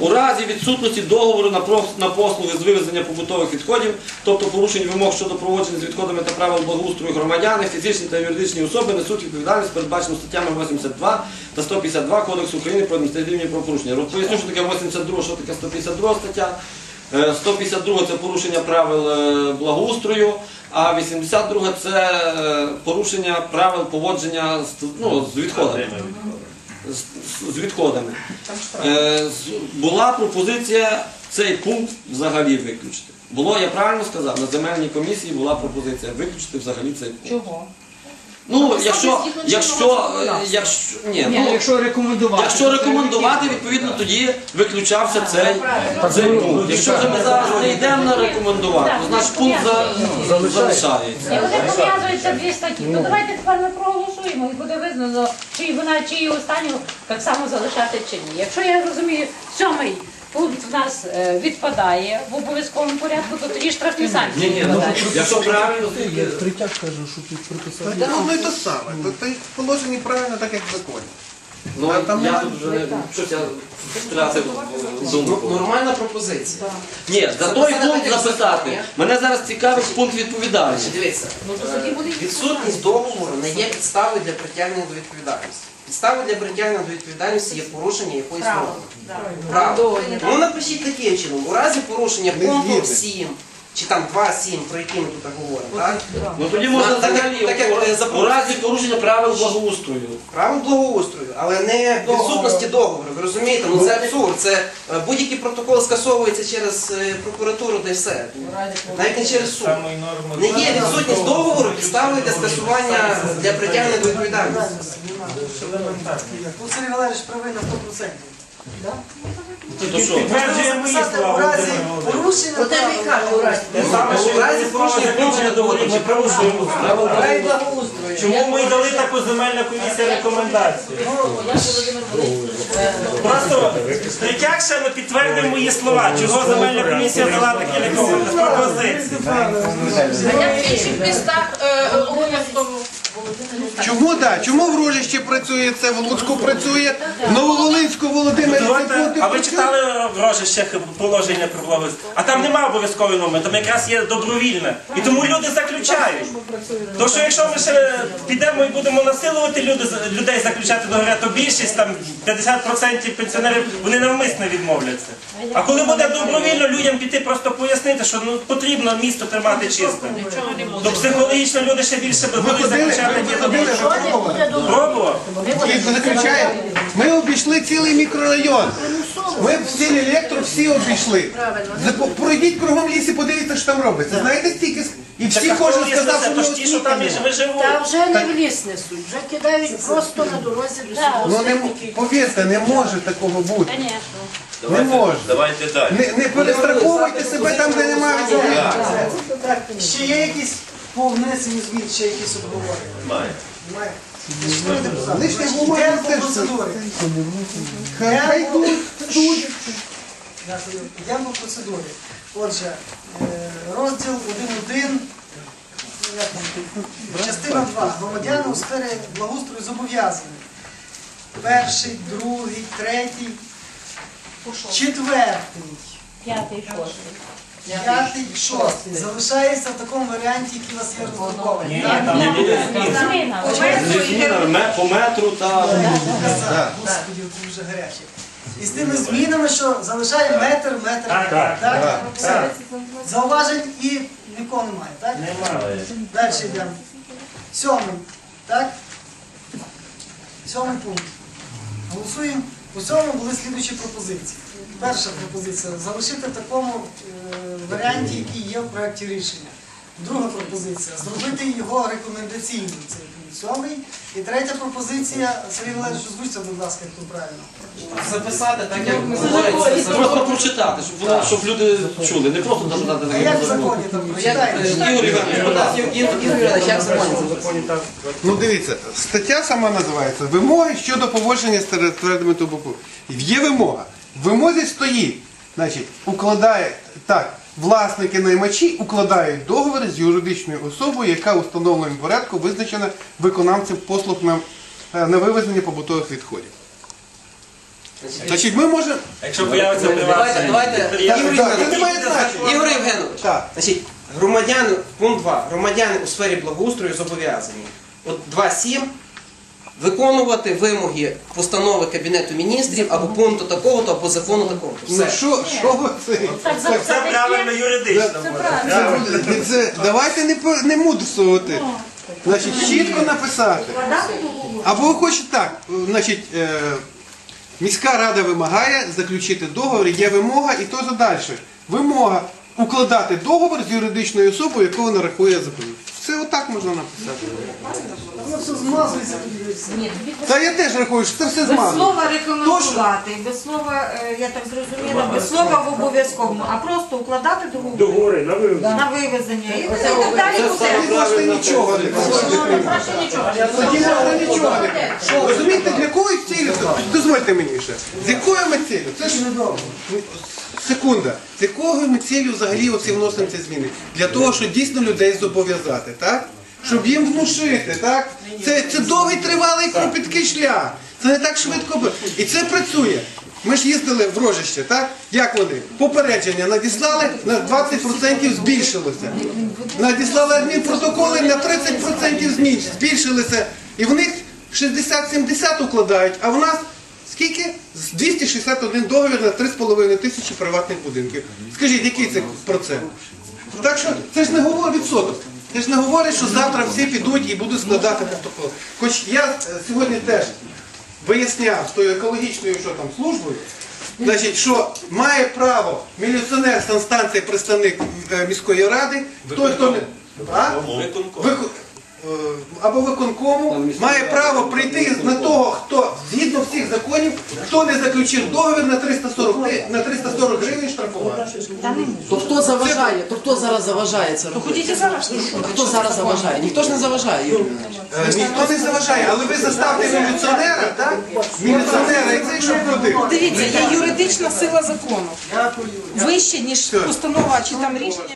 У разі відсутності договору на послуги з вивезення побутових відходів, тобто порушень вимог щодо проводження з відходами та правил благоустрою громадяни, фізичні та юридичні особи несуть відповідальність, передбачену статтями 82 та 152 Кодексу України про адміністративні правопорушення. Поясню, що таке 82, що таке 152 стаття. Е, 152 це порушення правил е, благоустрою, а 82 це е, порушення правил поводження з, ну, з відходами. З, відходами. Е, була пропозиція цей пункт взагалі виключити. Було, я правильно сказав, на земельній комісії була пропозиція виключити взагалі цей пункт. Чого? Ну, якщо, якщо, е, якщо, ні, Ні, ну, якщо рекомендувати. Якщо рекомендувати, відповідно, тоді виключався цей, цей пункт. Якщо вже ми зараз не йдемо на рекомендувати, то значить пункт за- залишається. І вони пов'язуються дві статті. То давайте тепер ми проголосуємо і буде визнано, чи вона чи її останню так само залишати чи ні. Якщо я розумію, сьомий пункт в нас е, відпадає в обов'язковому порядку, то тоді штрафні санкції Ні, ні, ну відпадають. якщо правильно, то є. Третя каже, що тут приписати. Та одно і те саме. То- й положені правильно так, як в законі. Ну, А там я тут вже щось я втратив думку. Нормальна пропозиція. Ні, за той пункт записати. Мене зараз цікавить пункт відповідальності. Дивіться, е, відсутність договору не є підставою для притягнення до відповідальності. Підставою для притягнення до відповідальності є порушення якоїсь норми. Ну напишіть таким чином, у разі порушення пункту згідний. 7, чи там 2.7, про які ми тут говоримо, так? Ну тоді можна Так, як- взагалі так, як, е, у запро- разі порушення правил благоустрою. Право благоустрою, але не відсутності договору. Ви розумієте? Ну це абсурд. Це е, будь-який протокол скасовується через е, прокуратуру, де все. Навіть не через суд. Не є відсутність договору підставою для скасування для притягнення до відповідальності. Тут Сергій Валерійович правий на 100%. То що? Підтверджує мої слова. У разі порушення правил У разі порушення Включення договорів ми порушуємо. Чому ми дали таку земельну комісію рекомендацію? Просто ще ми підтвердив мої слова. Чого земельна комісія дала такі рекомендації? Пропозиції. А як в інших містах е? Чому так? Чому в Рожищі працює це, в Луцьку працює, в Нововолинську, Володимирі Давайте, а ви читали в Рожищах положення про благоустрій? А там немає обов'язкової норми, там якраз є добровільне. І тому люди заключають. То що якщо ми ще підемо і будемо насилувати люди, людей заключати договори, то більшість там 50% пенсіонерів вони навмисно відмовляться. А коли буде добровільно людям піти, просто пояснити, що ну потрібно місто тримати чистим. То психологічно люди ще більше будуть заключати ви Пробував. І. Ми обійшли цілий мікрорайон. Ми всі електро всі обійшли. Пройдіть кругом лісі, подивіться, що там робиться. Знаєте, стільки і всі кожен сказав, що ми? Ті, що там і Та вже не в ліс несуть, вже кидають просто на дорозі до села. Ну повірте, не може такого бути. Не може. Давайте далі. Не, не перестраховуйте себе там, де немає землі. Ще є якісь по внесенню змін, ще якісь обговорення? Немає. Немає. Лишня Йдемо бумага по теж. процедурі. Хай хай тут, тут. Дякую. Йдемо по процедурі. Отже, е, розділ 1.1, як там, частина 2. Громадяни у сфері благоустрою зобов'язані. Перший, другий, третій, четвертий, П'ятий, шостий. П'ятий, шостий. Залишається в такому варіанті, який у вас є роздрукований. Ні, так? по метру та Господи, це вже гаряче. І з тими змінами, що залишає метр, метр, Так, метр. так, Все. Зауважень і нікого немає, так? Немає. Далі йдемо. Сьомий, так? Сьомий пункт. Голосуємо. У цьому були слідуючі пропозиції. Перша пропозиція залишити в такому е, варіанті, який є в проєкті рішення. Друга пропозиція зробити його рекомендаційним. Це пункт сьомий. І третя пропозиція, Сергій Валерійович, озвучте, будь ласка, як тут правильно. Записати так, як говориться. просто прочитати, щоб було, щоб люди чули, не просто запитати А таке. як в законі там прочитаєте? Ігор Іванович, як законі? Ну дивіться, стаття сама називається Вимоги щодо поводження з територіальними тубоку. Є вимога. Вимозі стоїть, значить, укладає так, власники наймачі укладають договори з юридичною особою, яка у встановленому порядку визначена виконавцем послуг на, е, на вивезення побутових відходів. Значить, ми можемо. Якщо появиться Давайте, давайте, Ігор Євгенович, Так. значить, громадяни, пункт 2, громадяни у сфері благоустрою зобов'язані. От 2.7 виконувати вимоги постанови Кабінету міністрів або пункту такого-то, або закону такого-то. Ну Все. що, що ви це? Так це правильно юридично. Це буде. правильно. Це- це- давайте не, по- не мудрствувати. Значить, чітко написати. Або ви хочете так, значить, е, міська рада вимагає заключити договір, є вимога і то за далі. Вимога укладати договір з юридичною особою, яку вона рахує законом. Це отак можна написати. Воно все змазується і все. Ні, тобі Та я теж рахую, що це все Без змазано. слова рекомендувати, без слова, е, я так зрозуміла, без слова в обов'язковому, а просто укладати договори на вивезення. І так далі буде. Тоді можна нічого не Тоді можна нічого не Розумієте, для якої цілі? Дозвольте мені ще. З якою ми цілю? Це ж секунда. З якою ми цілю взагалі оці вносимо ці зміни? Для того, щоб дійсно людей зобов'язати, так? Щоб їм внушити, так? Це, це довгий тривалий кропіткий шлях. Це не так швидко. б- І це працює. Ми ж їздили в рожище, так? Як вони? Попередження надіслали, на 20% збільшилося. Надіслали адмінпротоколи на 30% змін- збільшилися. І в них 60-70 укладають, а в нас скільки? 261 договір на 3,5 тисячі приватних будинків. Скажіть, який це процент? Так що це ж не говорить відсоток. Це ж не говорить, що завтра всі підуть і будуть складати протокол. Хоч я е, сьогодні теж виясняв з тою екологічною що там службою, значить, що має право міліціонер санстанції, представник е, міської ради, той, хто не. А? Е, Або виконкому має право прийти на того, хто згідно всіх законів, хто не заключив договір на 340, на 340 гривень штрафувати. То хто заважає? То хто зараз заважає це робити? А хто зараз заважає? Ніхто ж не заважає, Юрій. Е, Ніхто не заважає, але ви заставте міліціонера, так? Міліціонера і цей, щоб ходив. Дивіться, є юридична сила закону. Вище, ніж постанова чи там рішення.